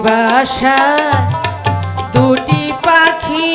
বাসা দুটি পাখি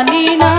I need Nina.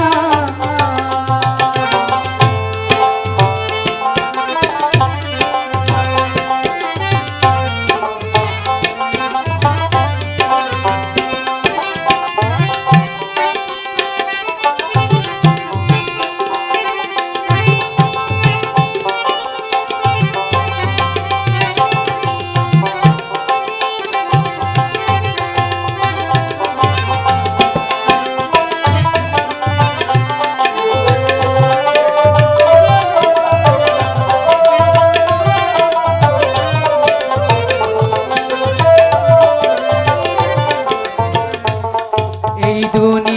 দুনিয়া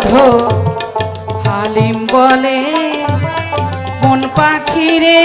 সাধো হালিম বলে মন পাখিরে।